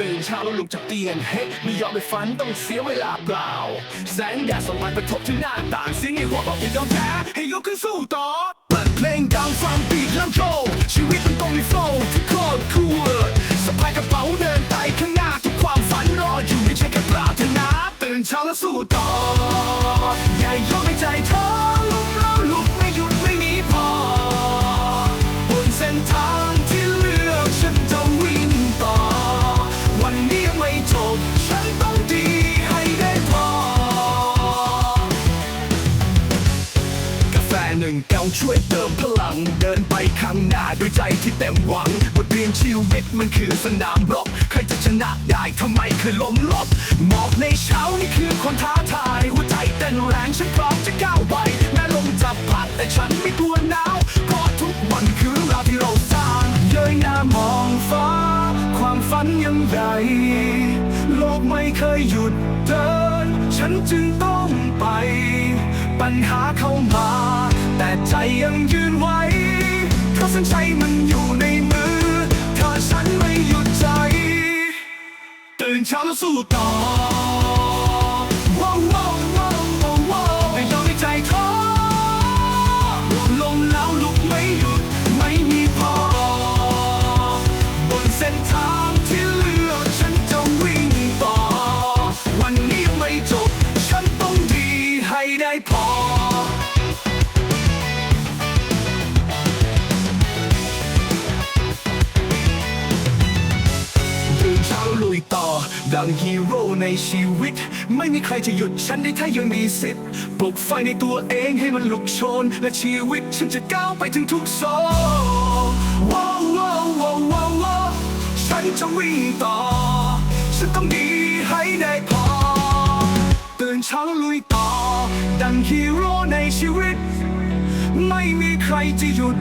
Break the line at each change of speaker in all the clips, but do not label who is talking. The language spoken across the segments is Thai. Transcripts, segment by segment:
ตื่นเช้าแล้วลุกจากเตียงเฮ้ยไม่ยอมไปฝันต้องเสียเวลาเปล่า แสงแดดส่องมากระทบที่หน้าต่างเสียงไอ้หัวบอกอย่ายอมแพ้ให้ลุกขึ้นสู้ต่อเปิดเพลงดังฟังบีทลำโชว์ชีวิตมันต้องมีโฟล์ที่โคตรคูลสะพายกระเป๋าเดินไปข้างหน้าทุกความฝันรออยู่ไม่ใช่แค่ปรารถนาตื่นเช้าแล้วสู้ต่ออย่ายอมให้ใจท้อ นึ่งแก้วช่วยเติมพลัง เดินไปข้างหน้าด้วยใจที่เต็มหวังบทเรียนชีวิตมันคือสนามรบใครจะชนะได้ทำไมเคยล้มลบหมอกในเช้านี่คือคนท้าทายหัวใจเต้นแรงฉันพร้อมจะก้าวไปแม้ลมจะพัดแต่ฉันไม่กลัวหนาวเพราะทุกวันคือเรื่องราวที่เราสร้างเย้ยหน้ามองฟ้า ความฝันยังใหญ่โลกไม่เคยหยุดเดิน ฉันจึงต้องไป ปัญหาเข้ามา ใจยังยืนไวเพราะเส้นชัยมันอยู่ในมือถ้าฉันไม่หยุดใจ ตื่นเช้าแล้วสู้ต่อว้าวว้าวว้าวว้าวไม่ยอมให้ใจท้อลมแล้วลุกไม่หยุ ลุยต่อ ดังฮีโร่ในชีวิต ไม่มีใครจะหยุดฉันได้ถ้ายังมีสิทธิ์ปลุกไฟในตัวเองให้มันลุกโชน และชีวิตฉันจะก้าวไปถึงทุกโซนว้าวว้าวว้าวว้าวว้าวฉันจะวิ่งต่อ ฉันต้องดีให้ได้พอ ตื่นเช้าลุยต่อ ดังฮีโร่ในชีวิต ไม่มีใครจะหยุด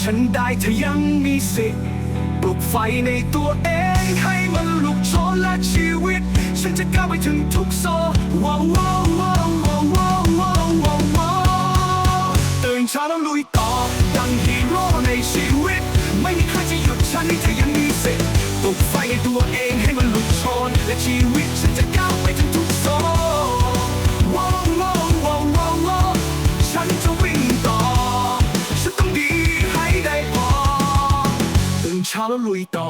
ฉันได้ถ้ายังมีสิทธิ์ปลุกไฟในตัวเอง ให้มันลุกโชนและชีวิต ฉันจะก้าวไปถึงทุกโซว้าวว้าวว้าวว้าวว้าวว้าวว้าวว้าวตื่นเช้าแล้วลุยต่อดังฮีโร่ในชีวิต ไม่มีใครจะหยุดฉันถ้ายังมีสิทธิ์ปลุกไฟในตัวเองให้มันลุกโชนและชีวิตฉันจะก้าวไปถึงทุกโซนว้าวว้าวว้าวว้าวว้าวฉันจะวิ่งต่อ ฉันต้องดีให้ได้พอตื่นเช้าแล้วลุยต่อ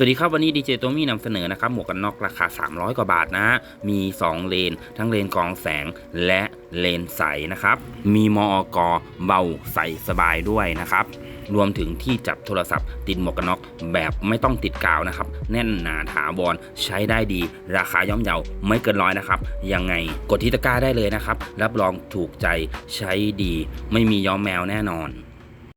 สวั
สดีครับวันนี้ดีเจโตมี่นำเสนอนะครับหมวกกันน็อกราคา 300 กว่าบาทนะฮะมี 2 เลน ทั้งเลนกองแสงและเลนใสนะครับ มีมอกเบาใสสบายด้วยนะครับ รวมถึงที่จับโทรศัพท์ ติดหมวกกันน็อกแบบไม่ต้องติดกาวนะครับ แน่นหนาถาวรใช้ได้ดี ราคาย่อมเยาไม่เกินร้อยนะครับ ยังไงกดที่ตะกร้าได้เลยนะครับ รับรองถูกใจใช้ดี ไม่มีย้อมแมวแน่นอน